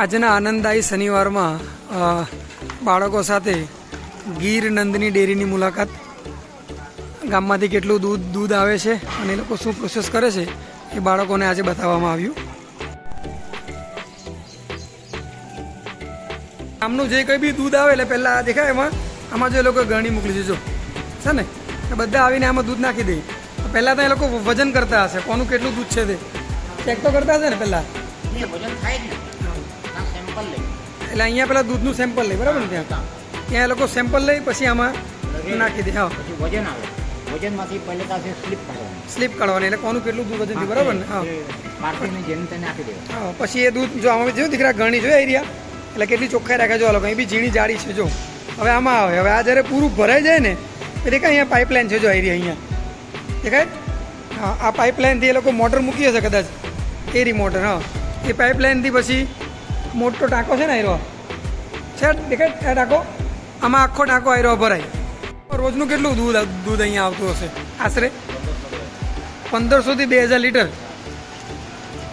આજના આનંદદાયી શનિવારમાં બાળકો સાથે ગીર નંદની ડેરીની મુલાકાત. ગામમાંથી કેટલું દૂધ દૂધ આવે છે અને એ લોકો શું પ્રોસેસ કરે છે, એ બાળકોને આજે બતાવવામાં આવ્યું. આમનું જે કંઈ બી દૂધ આવે એટલે પહેલાં દેખાય એમાં, આમાં જો એ લોકો ગરણી મોકલી દેજો. છે ને? બધા આવીને આમાં દૂધ નાખી દે. પહેલાં તો એ લોકો વજન કરતા હશે. કોનું કેટલું દૂધ છે તે? ચેક તો કરતા હશે ને પહેલાં? સેમ્પલ લઈ. એટલે અહીંયા પેલા દૂધનું સેમ્પલ લે બરાબર ને ત્યાં? ત્યાં એ લોકો સેમ્પલ લઈ પછી આમાં નાખી દે હા. પછી વજન આવે. વજનમાંથી પહેલે પાસે સ્લીપ કાઢવાની. સ્લીપ કાઢવાની એટલે કોનું કેટલું દૂધ વજન બરાબર ને? હા. માર્કેટને જેમ તેને આપી દેવા હા પછી એ દૂધ જો આમાં જો દીકરા ગણી જોયા એરિયા? એટલે કેટલી ચોખ્ખાઈ રાખે જો આ લોકો અહીં બી ઝીણી જાડી છે જો. હવે આમાં આવે હવે આ જ્યારે પૂરું ભરાઈ જાય ને એ દેખાય અહીંયા પાઇપલાઇન છે જો એરિયા અહીંયા. દેખાય? હા આ પાઇપલાઇનથી એ લોકો મોટર મૂકી હશે કદાચ. એરી મોટર હા. એ પાઇપલાઇનથી પછી મોટો ટાંકો છે ને આયરો. છે દેખાય ટાંકો? આમાં આખો ટાંકો આયરો ભરાય. રોજનું કેટલું દૂધ દૂધ અહીંયા આવતું હશે? આશરે? પંદરસોથી બે હજાર લીટર.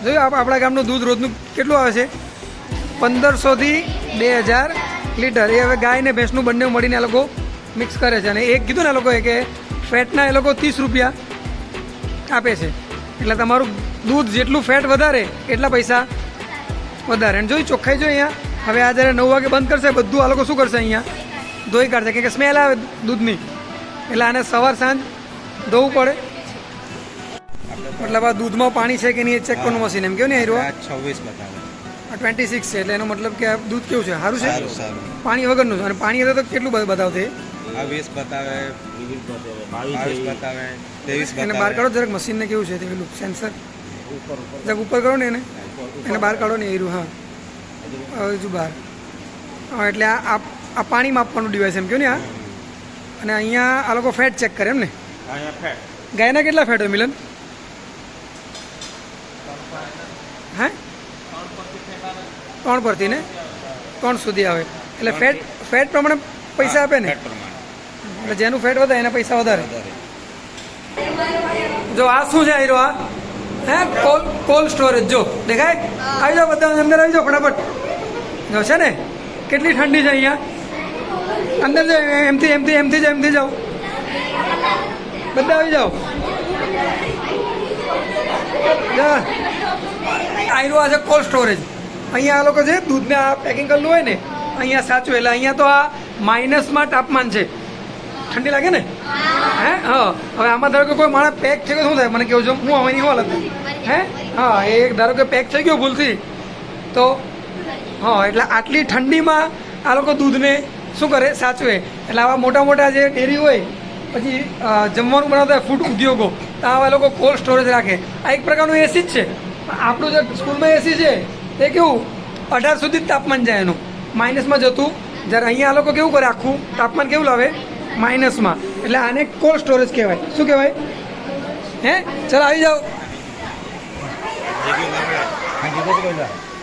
જોયું આપ, આપણા ગામનું દૂધ રોજનું કેટલું આવે છે? પંદરસોથી બે હજાર લીટર. એ હવે ગાય ને ભેંસનું બંને મળીને આ લોકો મિક્સ કરે છે. અને એક કીધું ને આ લોકોએ કે ફેટના એ લોકો ત્રીસ રૂપિયા આપે છે. એટલે તમારું દૂધ જેટલું ફેટ વધારે, એટલા પૈસા વધારે. અને જોઈ ચોખ્ખાઈ જો અહીંયા. હવે આ જ્યારે નવ વાગે બંધ કરશે બધું આ લોકો શું કરશે અહીંયા? ધોઈ કાઢશે. કેમ કે સ્મેલ આવે દૂધની. એટલે આને સવાર સાંજ ધોવું પડે. મતલબ આ દૂધમાં પાણી છે કે નહીં એ ચેક કરવાનું મશીન એમ. કેવું ને આયરો? આ છવ્વીસ બતાવે. આ ટ્વેન્ટી સિક્સ છે એટલે એનો મતલબ કે આ દૂધ કેવું છે? સારું છે? પાણી વગરનું છે. અને પાણી હતા તો કેટલું બધું બતાવશે વીસ બતાવે. બાવીસ બતાવે. ત્રેવીસ એને બહાર કાઢો જરાક મશીનને કેવું છે? તે પેલું સેન્સર જરાક ઉપર કરો ને એને. એને બહાર કાઢો ને એરું હા. હજુ બહાર. હા એટલે આ આ પાણી માપવાનું ડિવાઇસ એમ કહ્યું ને આ? અને અહીંયા આ લોકો ફેટ ચેક કરે એમ ને? ગાયના કેટલા ફેટ હોય મિલન? હે? ત્રણ પરથી ને? ત્રણ સુધી આવે. એટલે ફેટ ફેટ પ્રમાણે પૈસા આપે ને? એટલે જેનું ફેટ વધારે એના પૈસા વધારે. જો આ શું છે આયરો આ? હે? કોલ્ડ સ્ટોરેજ જો. દેખાય? આવી જાઓ બધા અંદર આવી જાઓ ફટાફટ. જો છે ને? કેટલી ઠંડી છે અહીંયા. અંદર જાઓ એમથી એમથી એમથી જાઓ એમથી જાઓ. બધા આવી જાઓ. આવ્યું આ છે કોલ્ડ સ્ટોરેજ અહીંયા આ લોકો છે દૂધને આ પેકિંગ કરેલું હોય ને અહીંયા સાચું. એટલે અહીંયા તો આ માઇનસમાં તાપમાન છે. ઠંડી લાગે ને? હે. હા? હવે આમાં ધારો કે કોઈ માણસ પેક છે કે શું થાય? મને કેવું છું હું આમાંની શું હાલત હે? હા, એ ધારો કે પેક થઈ ગયો ભૂલથી, તો, હા, એટલે આટલી ઠંડીમાં આ લોકો દૂધને શું કરે? સાચવે. એટલે આવા મોટા મોટા જે ડેરી હોય, પછી જમવાનું બનાવતા ફૂડ ઉદ્યોગો, તો આવા લોકો કોલ્ડ સ્ટોરેજ રાખે. આ એક પ્રકારનું એસી જ છે. આપણું જે સ્કૂલમાં એસી છે, તે કેવું? અઢાર સુધી જ તાપમાન જાય એનું. માઇનસમાં જતું. જ્યારે અહીંયા આ લોકો કેવું કરે? આખું તાપમાન કેવું લાવે? માઇનસમાં. એટલે આને કોલ્ડ સ્ટોરેજ કહેવાય. શું કહેવાય? હે? ચાલો, આવી જાઓ. 这个位置